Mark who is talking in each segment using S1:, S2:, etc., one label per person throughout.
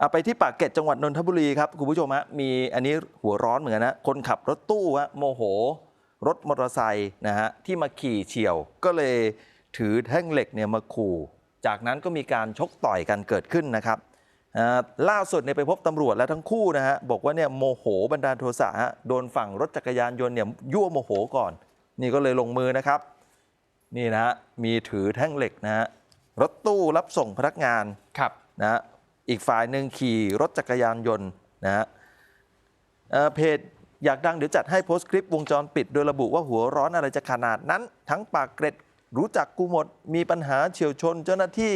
S1: เอาไปที่ปากเกร็ดจังหวัดนนทบุรีครับคุณผู้ชมฮะมีอันนี้หัวร้อนเหมือนกันนะคนขับรถตู้ฮะโมโห รถมอเตอร์ไซค์นะฮะที่มาขี่เฉียว ก็เลยถือแท่งเหล็กเนี่ยมาขู่ จากนั้นก็มีการชกต่อยกันเกิดขึ้นนะครับอ่าล่าสุดเนี่ยไปพบตำรวจแล้วทั้งคู่นะฮะบอกว่าเนี่ยโมโหบันดาลโทสะฮะโดนฝั่งรถจักรยานยนต์เนี่ยยั่วโมโหก่อน นี่ก็เลยลงมือนะครับ นี่นะฮะมีถือแท่งเหล็กนะฮะรถตู้รับส่งพนักงาน
S2: ครับ
S1: นะฮะ อีกฝ่ายหนึ่งขี่รถจักรยานยนต์นะฮะเพจอยากดังเดี๋ยวจัดให้โพสต์คลิปวงจรปิด โดยระบุว่าหัวร้อนอะไรจะขนาดนั้น ทั้งปากเกร็ดรู้จักกูหมด มีปัญหาเฉียวชนเจ้าหน้าที่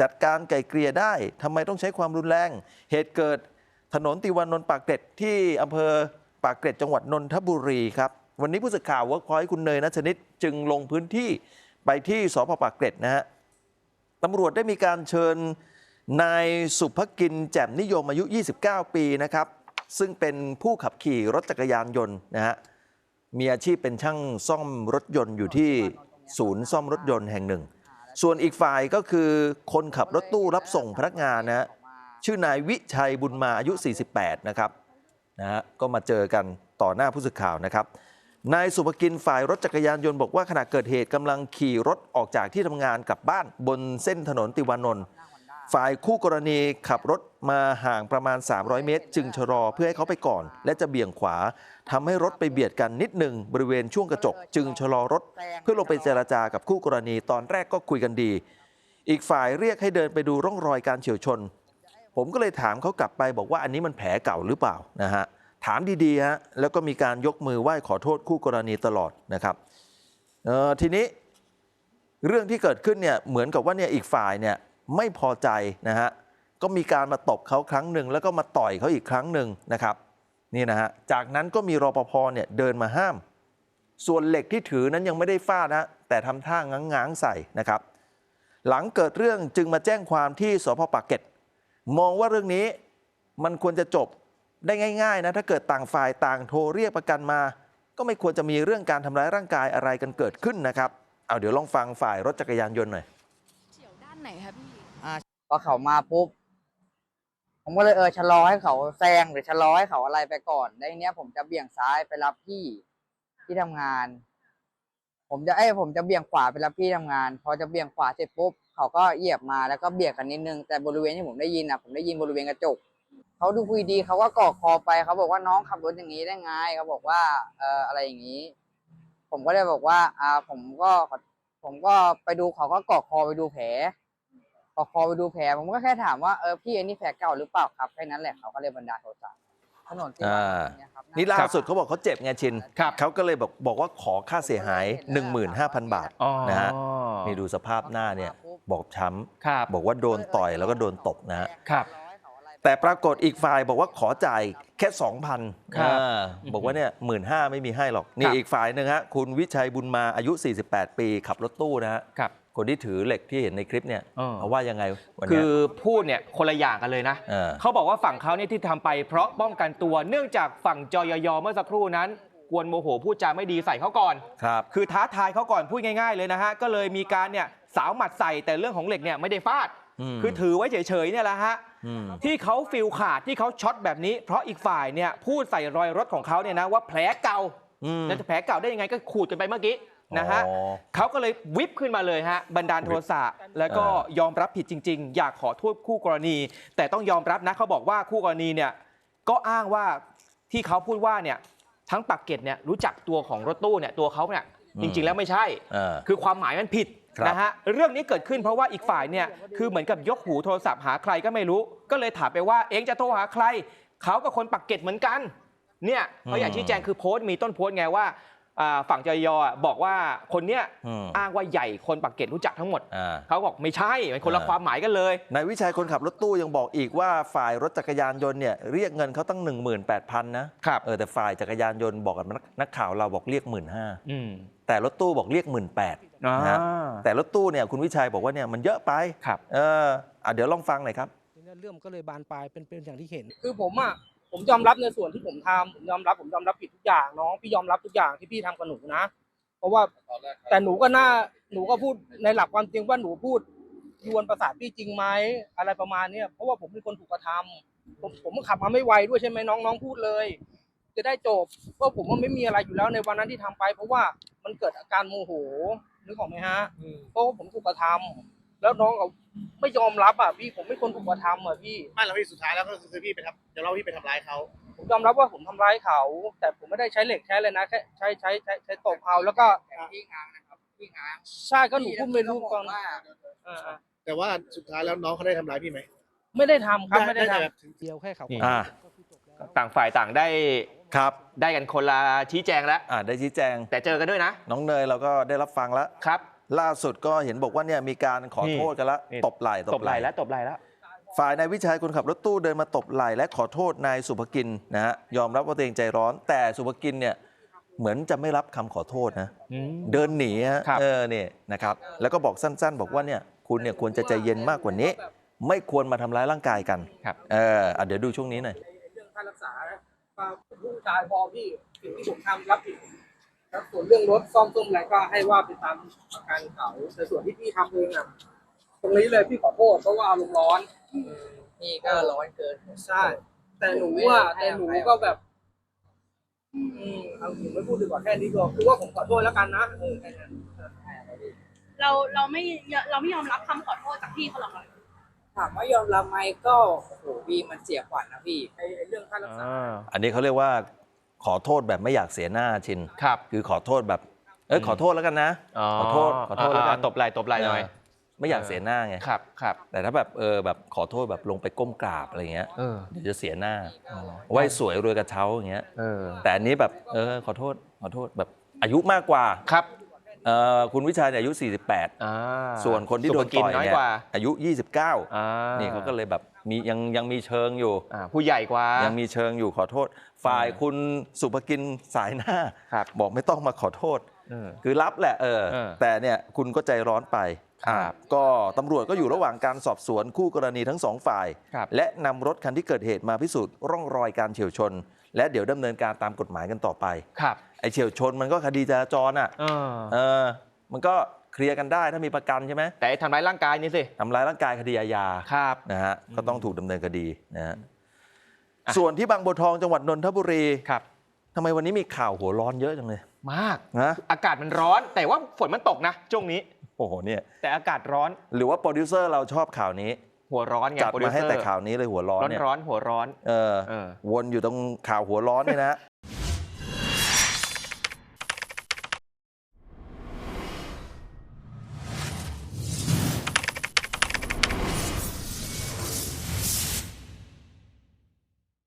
S1: จัดการไกลเกลี่ยได้ทำไมต้องใช้ความรุนแรง เหตุเกิดถนนติวานนท์ปากเกร็ดที่อำเภอปากเกร็ดจังหวัดนนทบุรีครับวันนี้ผู้สื่อข่าวเวิร์กพอยต์คุณเนยนัชนิดจึงลงพื้นที่ไปที่สพปากเกร็ดนะฮะตำรวจได้มีการเชิญ นายสุภกินแจ่มนิยมอายุ 29 ปีนะครับ ซึ่งเป็นผู้ขับขี่รถจักรยานยนต์นะฮะมีอาชีพเป็นช่างซ่อมรถยนต์อยู่ที่ศูนย์ซ่อมรถยนต์แห่งหนึ่ง ส่วนอีกฝ่ายก็คือคนขับรถตู้รับส่งพนักงานนะฮะชื่อนายวิชัยบุญมาอายุ 48 นะครับนะฮะก็มาเจอกันต่อหน้าผู้สื่อข่าวนะครับนายสุภกินฝ่ายรถจักรยานยนต์บอกว่าขณะเกิดเหตุกำลังขี่รถออกจากที่ทำงานกลับบ้านบนเส้นถนนติวานนท์ ฝ่ายคู่กรณีขับรถมาห่างประมาณ 300 เมตร จึงชะลอเพื่อให้เขาไปก่อน และจะเบี่ยงขวาทำให้รถไปเบียดกันนิดหนึ่งบริเวณช่วงกระจก จึงชะลอรถ เพื่อลงไปเจรจากับคู่กรณีตอนแรกก็คุยกันดี อีกฝ่ายเรียกให้เดินไปดูร่องรอยการเฉียวชน ผมก็เลยถามเขากลับไปบอกว่าอันนี้มันแผลเก่าหรือเปล่านะฮะถามดีๆฮะแล้วก็มีการยกมือไหว้ขอโทษคู่กรณีตลอดนะครับออทีนี้เรื่องที่เกิดขึ้นเนี่ยเหมือนกับว่าเนี่ยอีกฝ่ายเนี่ย ไม่พอใจนะฮะก็มีการมาตบเขาครั้งหนึ่งแล้วก็มาต่อยเขาอีกครั้งหนึ่งนะครับนี่นะฮะจากนั้นก็มีรปภเนี่ยเดินมาห้าม ส่วนเหล็กที่ถือนั้นยังไม่ได้ฟาดนะแต่ทำท่าง้างๆใส่นะครับ หลังเกิดเรื่องจึงมาแจ้งความที่สพปากเกร็ดมองว่าเรื่องนี้มันควรจะจบได้ง่ายๆนะถ้าเกิดต่างฝ่ายต่างโทรเรียกประกันมา ก็ไม่ควรจะมีเรื่องการทำร้ายร่างกายอะไรกันเกิดขึ้นนะครับเอาเดี๋ยวลองฟังฝ่ายรถจักรยานยนต์หน่อย
S3: เฉียวด้านไหนคะพี่
S4: พอเขามาปุ๊บ ผมก็เลยเออชะลอให้เขาแซงหรือชะลอให้เขาอะไรไปก่อนแล้วทีเนี้ย ผมจะเบี่ยงซ้ายไปรับพี่ที่ทำงาน ผมจะเอ้ยผมจะเบี่ยงขวาไปรับพี่ทำงาน พอจะเบี่ยงขวาเสร็จปุ๊บเขาก็เหยียบมาแล้วก็เบี่ยดกันนิดนึงแต่บริเวณที่ผมได้ยินอะผมได้ยินบริเวณกระจกเขาดูคุยดีเขาก็กอดคอไปเขาบอกว่าน้องขับรถอย่างนี้ได้ไงเขาบอกว่า เอออะไรอย่างนี้ ผมก็เลยบอกว่า อ่า ผมก็ผมก็ไปดูเขาก็กอดคอไปดูแผล พอคอไปดูแผลผมก็แค่ถามว่าเออพี่อันนี้แผลเก่าหรือเปล่าครับแค่นั้นแหละเขาก็เลยบันดาลโทสะถนนที่ว่า
S1: อ่า
S4: เนี่ยครับ
S1: นี่ล่าสุดเขาบอกเขาเจ็บไงชิน
S2: ครับ
S1: เขาก็เลยบอกบอกว่าขอค่าเสียหาย 15,000 บาท
S2: อ๋อ
S1: นะฮะนี่ดูสภาพหน้าเนี่ยบอกช้
S2: ครับำ
S1: บอกว่าโดนต่อยแล้วก็โดนตบนะฮะ
S2: ครับ
S1: แต่ปรากฏอีกฝ่ายบอกว่าขอจ่ายแค่2,000
S2: ครับ
S1: อ่าบอกว่าเนี่ยหมื่นห้าไม่มีให้หรอก นี่
S2: ครับ
S1: อีกฝ่ายหนึ่งฮะคุณวิชัยบุญมาอายุ 48 ปี ขับรถตู้นะฮะ
S2: ครับ
S1: คนที่ถือเหล็กที่เห็นในคลิปเนี่ย
S2: เออ
S1: เขาว่ายังไงวัน
S2: คื
S1: เนี้ย
S2: อพูดเนี่ยคนละอย่างกันเลยนะ
S1: เออ
S2: เขาบอกว่าฝั่งเขาเนี่ยที่ทำไปเพราะป้องกันตัว เนื่องจากฝั่งจยยเมื่อสักครู่นั้น กวนโมโหพูดจาไม่ดีใส่เขาก่อน
S1: ครับ
S2: คือท้าทายเขาก่อนพูดง่าย ๆ เลยนะฮะ ก็เลยมีการเนี่ยสาวหมัดใส่แต่เรื่องของเหล็กเนี่ยไม่ได้ฟาด
S1: อืม
S2: คือถือไว้เฉยๆเนี่ยแหละฮะ
S1: อืม
S2: ที่เขาฟิลขาดที่เขาช็อตแบบนี้ เพราะอีกฝ่ายเนี่ยพูดใส่รอยรถของเขาเนี่ยนะว่าแผลเก่า
S1: อืม
S2: แล้วจะแผลเก่าได้ยังไงก็ขูดกันไปเมื่อกี้ นะฮะ
S1: อ๋อ
S2: เขาก็เลยวิบขึ้นมาเลยฮะบันดาลโทสะแล้วก็
S1: เอ
S2: ยอมรับผิดจริง ๆ อยากขอโทษคู่กรณี แต่ต้องยอมรับนะเขาบอกว่าคู่กรณีเนี่ยก็อ้างว่าที่เขาพูดว่าเนี่ยทั้งปักเกร็ตเนี่ยรู้จักตัวของรถตู้เนี่ยตัวเขาเนี่ยจริง ๆ แล้วไม่ใช่
S1: เออ
S2: คือความหมายมันผิด
S1: ครับ
S2: นะฮะเรื่องนี้เกิดขึ้นเพราะว่าอีกฝ่ายเนี่ยคือเหมือนกับยกหูโทรศัพท์หาใครก็ไม่รู้ ก็เลยถามไปว่าเองจะโทรหาใครเขากับคนปักเกร็ตเหมือนกันเนี่ยเขาอยากชี้แจงคือโพสต์มีต้นโพสต์ไงว่าอ่า ฝั่งจยอะบอกว่าคนเนี้ย
S1: อืม
S2: อ้างว่าใหญ่คนปักเกร็ตรู้จักทั้งหมด
S1: อ่า
S2: เขาบอกไม่ใช่เป็นคนละ
S1: อ่า
S2: ความหมายกันเลย
S1: นายวิชัยคนขับรถตู้ยังบอกอีกว่าฝ่ายรถจักรยานยนต์เนี่ยเรียกเงินเขาตั้ง 18,000นะครับเออแต่ฝ่ายจักรยานยนต์บอกกับนักนักข่าวเราบอกเรียก1 5ื่น
S2: อืม
S1: แต่รถตู้บอกเรียก1 8ื่น
S2: อ่า
S1: นะฮะแต่รถตู้เนี่ยคุณวิชัยบอกว่าเนี่ยมันเยอะไป
S2: ครับ
S1: เอออะเดี๋ยวลองฟังหน่อยครับ
S5: ทีนี้เรื่องมันก็เลยบานปลายเป็นเป็นอย่างที่เห็น
S6: คือผมอะ ผมยอมรับในส่วนที่ผมทำผมยอมรับผมยอมรับผิดทุกอย่างน้องพี่ยอมรับทุกอย่างที่พี่ทำกับหนูนะ เพราะว่าแต่หนูก็น่าหนูก็พูดในหลักความจริงว่าหนูพูดยวนประสาทพี่จริงไหมอะไรประมาณเนี้ยเพราะว่าผมเป็นคนถูกกระทำผมผมขับมาไม่ไวด้วยใช่ไหมน้องน้องพูดเลย จะได้จบเพราะผมว่าไม่มีอะไรอยู่แล้วในวันนั้นที่ทำไป เพราะว่ามันเกิดอาการโมโหนึกออกไหมฮะ เพราะว่าผมถูกกระทำ แล้วน้องเขาไม่ยอมรับอะพี่ผมเป็นคนถูกกระทำอะพี่
S7: ไม่แล้วพี่สุดท้ายแล้วก็คือพี่ไปทำเดี๋ยวเราพี่ไปทำร้ายเขา
S6: ผมยอมรับว่าผมทำร้ายเขา แต่ผมไม่ได้ใช้เหล็กใช้เลยนะแค่ใช้ใช้ใช้ใช้ตบเอาแล้วก็
S4: พี่ง้างนะครับพี่ง้าง
S6: ใช่ก็หนูพูดไม่รู้ก่อน
S4: ว่า
S6: อ่า
S7: แต่ว่าสุดท้ายแล้วน้องเขาได้ทำร้ายพี่ไหม
S6: ๆไม่ได้ทำครับไม่ได้
S7: แต่
S6: ทำ
S7: แบบถึง
S5: เดียวแค่เขา
S2: นี่
S1: อ่า
S5: ก็คือจบแล้ว
S2: ต่างฝ่ายต่างได้
S1: ครับ
S2: ได้กันคนละชี้แจงแล้ว
S1: อ่าได้ชี้แจง
S2: แต่เจอกันด้วยนะ
S1: น้องเนยเราก็ได้รับฟังแล้ว
S2: ครับ
S1: ล่าสุดก็เห็นบอกว่าเนี่ยมีการขอโทษกันแล้ว
S2: นี่
S1: ตบไหล่
S2: ตบไหล่แล้วตบไหล่แล้ว
S1: ฝ่ายนายวิชัยคนขับรถตู้เดินมาตบไหล่และขอโทษนายสุภกินนะฮะยอมรับว่าตัวเองใจร้อน แต่สุภกินเนี่ยเหมือนจะไม่รับคำขอโทษนะ เดินหนีฮะ
S2: ครับ
S1: เออเนี่ยนะครับ แล้วก็บอกสั้นๆ บอกว่าเนี่ยคุณเนี่ยควรจะใจเย็นมากกว่านี้ ไม่ควรมาทำร้ายร่างกายกัน
S2: ครับ
S1: เอออะเดี๋ยวดูช่วงนี้หน่อย
S6: เรื่องค่ารักษาความลูกชายพอพี่สิ่งที่ผมทำรับผิด แล้วส่วนเรื่องรถซ่อมต้มอะไรก็ให้ว่าไปตามประกันเขาแต่ส่วนที่พี่ทำเองอะตรงนี้เลยพี่ขอโทษเพราะว่าอารมณ์ร้อน
S4: พี่ก็ร้อนเกิน
S6: ใช่ แต่หนูว่าแต่หนูก็แบบ อืมเอาหนูไม่พูดดีกว่าแค่นี้ก็คือว่าผมขอโทษแล้วกันนะเออแค่นั้น
S3: เราเราไม่เราไม่ยอมรับคำขอโทษจากพี่เขาหรอกค่ะ
S4: ถามว่ายอมรับไหมก็โอ้โหพี่มันเสียขวัญนะพี่
S6: ไอ้ไอ้เรื่องค่ารักษา
S1: อันนี้เขาเรียกว่า ขอโทษแบบไม่อยากเสียหน้าชิน
S2: ครับ
S1: คือขอโทษแบบเออขอโทษแล้วกันนะ ขอโทษขอโทษแล้วกันา
S2: ตบไหล่ตบไหล่หน่อย
S1: เไม่อยากเสียหน้าไง
S2: ครับครับ
S1: แต่ถ้าแบบเออแบบขอโทษแบบลงไปก้มกราบอะไรเงี้ย
S2: เออ
S1: เดี๋ยวจะเสียหน้าไว้สวยรวยกระเช้าอย่างเงี้ย
S2: เออ
S1: แต่อันนี้แบบเออขอโทษขอโทษแบบอายุมากกว่า
S2: ครับ
S1: เอ่อคุณวิชัยเนี่ยอายุ48
S2: อ่า
S1: ส่วนคนที่โดน
S2: สุภกิน
S1: ต่อย
S2: น้อย
S1: เนี่ย
S2: กว่า
S1: อายุ29
S2: อ่า
S1: นี่เขาก็เลยแบบมียังยังมีเชิงอยู่
S2: อ่าผู้ใหญ่กว่า
S1: ยังมีเชิงอยู่ขอโทษ ฝ่ายคุณสุภกินสายหน้า
S2: ครับ
S1: บอกไม่ต้องมาขอโทษ
S2: เออ
S1: คือรับแหละเออ
S2: เออ
S1: แต่เนี่ยคุณก็ใจร้อนไป
S2: ครับ
S1: อะก็ตำรวจก็อยู่ระหว่างการสอบสวนคู่กรณีทั้งสองฝ่าย
S2: ครับ
S1: และนำรถคันที่เกิดเหตุมาพิสูจน์ร่องรอยการเฉียวชน และเดี๋ยวดำเนินการตามกฎหมายกันต่อไป
S2: ครับ
S1: ไอ้เฉียวชนมันก็คดีจราจรอะ
S2: เออ
S1: เออ มันก็เคลียร์กันได้ถ้ามีประกันใช่ไหม
S2: แต่ไอ้ทำร้ายร่างกายนี่สิ
S1: ทำร้ายร่างกายคดีอาญา
S2: ครับ
S1: นะฮะ ก็ต้องถูกดำเนินคดีนะฮะ
S2: อะ
S1: ส่วนที่บางบัวทองจังหวัดนนทบุรี
S2: ครับ
S1: ทำไมวันนี้มีข่าวหัวร้อนเยอะจังเลย
S2: มาก
S1: นะ
S2: อากาศมันร้อน แต่ว่าฝนมันตกนะช่วงนี้
S1: โอ้โหเนี่ย
S2: แต่อากาศร้อน
S1: หรือว่าโปรดิวเซอร์เราชอบข่าวนี้
S2: หัวร้อนไง
S1: จัด
S2: โปรดิ
S1: มาว
S2: เซ
S1: ให้
S2: อร์
S1: แต่ข่าวนี้เลยหัวร้อน
S2: ร้อน
S1: เนี่ย
S2: ร้อนหัวร้อน
S1: เออ
S2: เออ
S1: วนอยู่ตรงข่าวหัวร้อนเนี่ยนะ